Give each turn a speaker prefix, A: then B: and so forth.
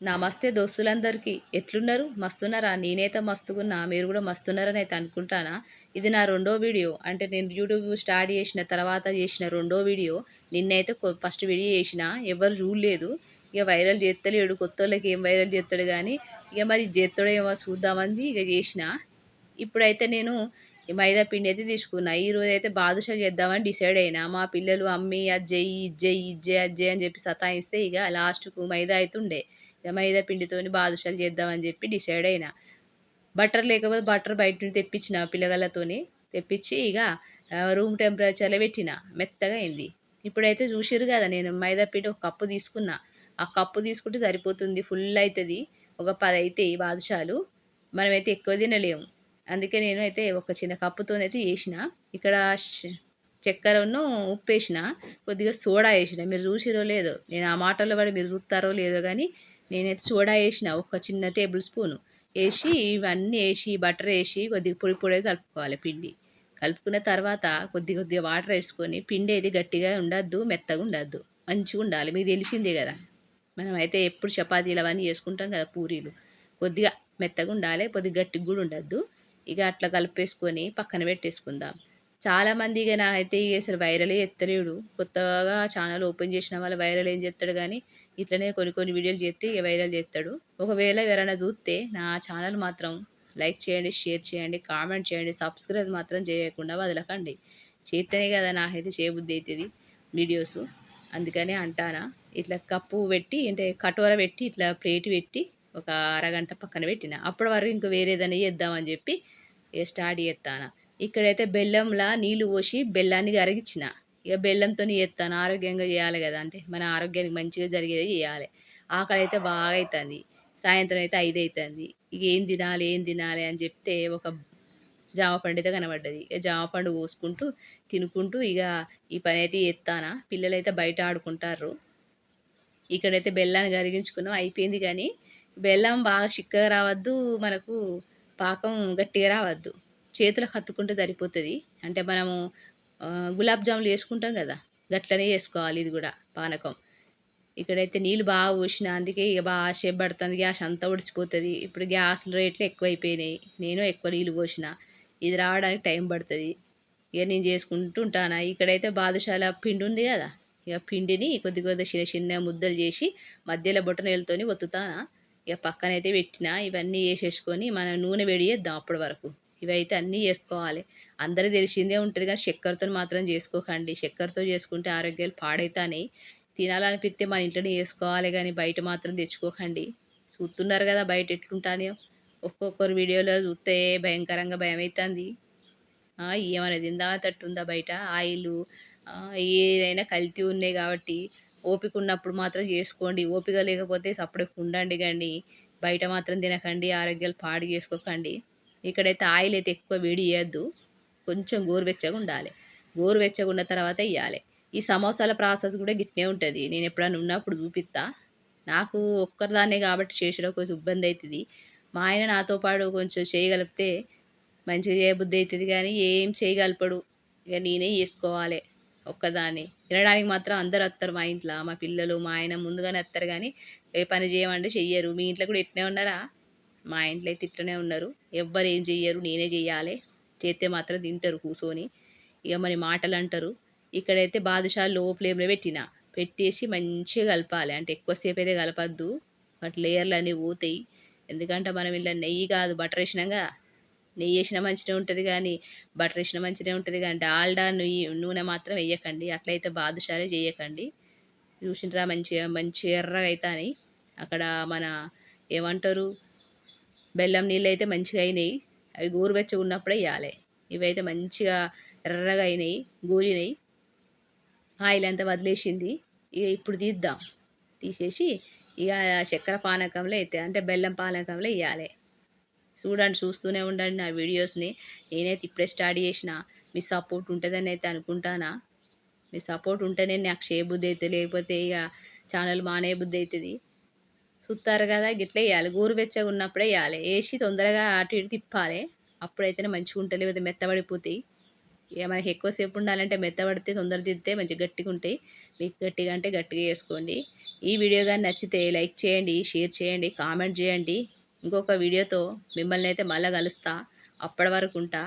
A: నమస్తే దోస్తులందరికీ. ఎట్లున్నారు? మస్తున్నారా? నేనైతే మస్తుగున్నా. మీరు కూడా మస్తున్నారని అయితే అనుకుంటానా? ఇది నా రెండో వీడియో. అంటే నేను యూట్యూబ్ స్టార్ట్ చేసిన తర్వాత చేసిన రెండో వీడియో. నిన్నైతే ఫస్ట్ వీడియో చేసిన. ఎవరు చూడలేదు. ఇక వైరల్ చేస్తలేడు. కొత్త వాళ్ళకి ఏం వైరల్ చేస్తాడు కానీ ఇక మరి చేస్తాడో ఏమో చూద్దామని ఇక చేసిన. ఇప్పుడైతే నేను మైదా పిండి అయితే తీసుకున్నా. ఈరోజు అయితే బాదుషా చేద్దామని డిసైడ్ అయినా. మా పిల్లలు అమ్మి అజ్జయ్యి ఇజ్జయ్యి ఇజ్జే అజ్జయ్ అని చెప్పి సతాయిస్తే ఇక లాస్ట్కు మైదా అయితే ఉండే. ఇక మైదా పిండితోని బాదుషాలు చేద్దామని చెప్పి డిసైడ్ అయినా. బటర్ లేకపోతే బటర్ బయట నుండి తెప్పించిన పిల్లగాళ్ళతోని తెప్పించి ఇక రూమ్ టెంపరేచర్లో పెట్టిన. మెత్తగా అయింది. ఇప్పుడైతే చూసిరు కదా నేను మైదా పిండి ఒక కప్పు తీసుకున్నా. ఆ కప్పు తీసుకుంటే సరిపోతుంది. ఫుల్ అవుతుంది ఒక పది అయితే బాదుషాలు. మనమైతే ఎక్కువ తినలేము అందుకే నేను అయితే ఒక చిన్న కప్పుతోనైతే వేసిన ఇక్కడ చక్కెరను ఉప్పు వేసిన కొద్దిగా సోడా వేసిన మీరు చూసిరో లేదో నేను ఆ మాటల్లో పడి మీరు చూస్తారో లేదో కానీ నేనైతే సోడా వేసిన ఒక చిన్న టేబుల్ స్పూను. వేసి ఇవన్నీ వేసి బటర్ వేసి కొద్దిగా పొడి పొడిగా కలుపుకోవాలి పిండి. కలుపుకున్న తర్వాత కొద్ది కొద్దిగా వాటర్ వేసుకొని పిండి అయితే గట్టిగా ఉండద్దు మెత్తగా ఉండద్దు. మంచిగా ఉండాలి. మీకు తెలిసిందే కదా. మనం అయితే ఎప్పుడు చపాతీలు అవన్నీ చేసుకుంటాం కదా పూరీలు. కొద్దిగా మెత్తగా ఉండాలి కొద్దిగా గట్టిగా కూడా ఉండద్దు. ఇక అట్లా కలిపేసుకొని పక్కన పెట్టేసుకుందాం. చాలామంది ఇక అయితే ఇక అసలు వైరలే ఎత్తలేడు. కొత్తగా ఛానల్ ఓపెన్ చేసిన వాళ్ళు వైరల్ ఏం చేస్తాడు కానీ ఇట్లనే కొన్ని కొన్ని వీడియోలు చేస్తే ఇక వైరల్ చేస్తాడు. ఒకవేళ ఎవరైనా చూస్తే నా ఛానల్ మాత్రం లైక్ చేయండి షేర్ చేయండి కామెంట్ చేయండి సబ్స్క్రైబ్ మాత్రం చేయకుండా వదలకండి. చేస్తేనే కదా నాకైతే చేయబుద్ధి అవుతుంది వీడియోస్. అందుకనే అంటానా ఇట్లా కప్పు పెట్టి అంటే కటోర పెట్టి ఇట్లా ప్లేట్ పెట్టి ఒక అరగంట పక్కన పెట్టిన. అప్పటి వరకు ఇంక వేరేదని చేద్దామని చెప్పి స్టార్ట్ చేస్తాను. ఇక్కడైతే బెల్లంలా నీళ్ళు పోసి బెల్లాన్ని కరిగించిన ఇక బెల్లంతో చేస్తాను. ఆరోగ్యంగా చేయాలి కదా అంటే మన ఆరోగ్యానికి మంచిగా జరిగేది చేయాలి. ఆకలి అయితే బాగా అవుతుంది సాయంత్రం అయితే ఐదు అవుతుంది ఇక ఏం తినాలి ఏం తినాలి అని చెప్తే ఒక జామ పండు అయితే కనబడ్డది. ఇక జామ పండు కోసుకుంటూ తినుకుంటూ ఇక ఈ పని అయితే చేస్తానా. పిల్లలైతే బయట ఆడుకుంటారు ఇక్కడైతే బెల్లాన్ని కరిగించుకున్నాం. అయిపోయింది కానీ బెల్లం బాగా చిక్కగా రావద్దు మనకు పాకం గట్టిగా రావద్దు. చేతులకు హత్తుకుంటే సరిపోతుంది. అంటే మనము గులాబ్ జాములు వేసుకుంటాం కదా గట్లనే వేసుకోవాలి ఇది కూడా పానకం. ఇక్కడైతే నీళ్ళు బాగా పోసిన అందుకే ఇక బాగా షేప్ పడుతుంది గ్యాస్ అంతా ఉడిచిపోతుంది ఇప్పుడు గ్యాస్ రేట్లు ఎక్కువైపోయినాయి. నేను ఎక్కువ నీళ్ళు పోసిన ఇది రావడానికి టైం పడుతుంది. ఇక నేను చేసుకుంటూ ఉంటాను? ఇక్కడైతే బాదుషాల పిండి ఉంది కదా ఇక పిండిని కొద్ది కొద్ది చిన్న చిన్న ముద్దలు చేసి మధ్యలో బొట్టనేలతోని ఒత్తుతానా? ఇక పక్కనైతే పెట్టిన ఇవన్నీ వేసేసుకొని మన నూనె వేడి చేద్దాం అప్పటి వరకు. ఇవైతే అన్నీ చేసుకోవాలి అందరూ తెలిసిందే ఉంటుంది కానీ చక్కెరతో మాత్రం చేసుకోకండి. చక్కెరతో చేసుకుంటే ఆరోగ్యాలు పాడైతానే. తినాలనిపిస్తే మన ఇంట్లోనే చేసుకోవాలి కానీ బయట మాత్రం తెచ్చుకోకండి. చూస్తున్నారు కదా బయట ఎట్లుంటానో ఒక్కొక్కరు వీడియోలో చూస్తే భయంకరంగా భయం అవుతుంది ఏమైనా తిందా తట్టుందా బయట? ఆయిల్ ఏదైనా కల్తీ ఉన్నాయి కాబట్టి ఓపిక ఉన్నప్పుడు మాత్రం చేసుకోండి. ఓపిక లేకపోతే సపరేట్ ఉండండి కానీ బయట మాత్రం తినకండి ఆరోగ్యాలు పాడు చేసుకోకండి. ఇక్కడైతే ఆయిల్ అయితే ఎక్కువ వేడి చేయొద్దు. కొంచెం గోరువెచ్చగా ఉండాలి. గోరువెచ్చగా ఉన్న తర్వాత వేయాలి ఈ సమోసాల ప్రాసెస్ కూడా గిట్నే ఉంటుంది. నేను ఎప్పుడైనా ఉన్నప్పుడు చూపిస్తా. నాకు ఒక్కరిదాన్నే కాబట్టి చేసడం కొంచెం ఇబ్బంది అవుతుంది మా ఆయన నాతో పాటు కొంచెం చేయగలిగితే మంచిగా చేయబుద్ధి అవుతుంది కానీ ఏం చేయగలపడు. ఇక నేనే చేసుకోవాలి. ఒక్కదాన్ని. తినడానికి మాత్రం అందరు వస్తారు మా ఇంట్లో. మా పిల్లలు మా ఆయన ముందుగానే వస్తారు కానీ ఏ పని చేయమంటే చెయ్యరు. మీ ఇంట్లో కూడా ఎట్నే ఉన్నారా? మా ఇంట్లో అయితే ఇట్లనే ఉన్నారు. ఎవ్వరు ఏం చెయ్యరు. నేనే చెయ్యాలి. చేస్తే మాత్రం తింటారు కూర్చొని ఇక మరి మాటలు అంటారు. ఇక్కడైతే బాదుషా లో ఫ్లేమ్లో పెట్టిన. పెట్టేసి మంచిగా కలపాలి. అంటే ఎక్కువసేపు అయితే కలపద్దు. వాటి లేయర్లు అన్నీ పోతాయి ఎందుకంటే మనం ఇలా నెయ్యి కాదు బటర్ వేసినాక నెయ్యి వేసిన మంచిగా ఉంటుంది కానీ బటర్ వేసిన మంచిగా ఉంటుంది కానీ డాల్డా నెయ్యి నూనె మాత్రం వేయకండి. అట్లయితే బాదుషాలే చేయకండి. చూసినరా మంచిగా మంచి ఎర్రగా అవుతాయి అక్కడ మన ఏమంటారు? బెల్లం నీళ్ళు అయితే మంచిగా అయినాయి అవి గోరువెచ్చగా ఉన్నప్పుడే వేయాలి ఇవైతే మంచిగా ఎర్రగా అయినాయి గోలినాయి ఆయిల్ అంతా వదిలేసింది. ఇక ఇప్పుడు తీద్దాం. తీసేసి ఇక చక్కెర పానకంలో అయితే అంటే బెల్లం పానకంలో వేయాలి చూడండి చూస్తూనే ఉండండి నా వీడియోస్ని. నేనైతే ఇప్పుడే స్టార్ట్ చేసిన. మీ సపోర్ట్ ఉంటుందని అయితే అనుకుంటానా? మీ సపోర్ట్ ఉంటేనే నాకు చేయబుద్ధి అయితే లేకపోతే ఇక ఛానల్ మానే బుద్ధి అవుతుంది చూస్తారు కదా గిట్ల వేయాలి. గోరువెచ్చగా ఉన్నప్పుడే వేయాలి. వేసి తొందరగా అటు ఇటు తిప్పాలి. అప్పుడైతేనే మంచిగా ఉంటుంది లేకపోతే మెత్తబడిపోతాయి. ఇక మనకి ఎక్కువసేపు ఉండాలంటే మెత్తబడితే తొందర తిద్దితే మంచిగా గట్టిగా ఉంటాయి. మీకు గట్టిగా అంటే గట్టిగా చేసుకోండి ఈ వీడియో కానీ నచ్చితే లైక్ చేయండి షేర్ చేయండి కామెంట్ చేయండి. ఇంకొక వీడియోతో మిమ్మల్ని అయితే మళ్ళీ కలుస్తా. అప్పటి వరకు ఉంటా.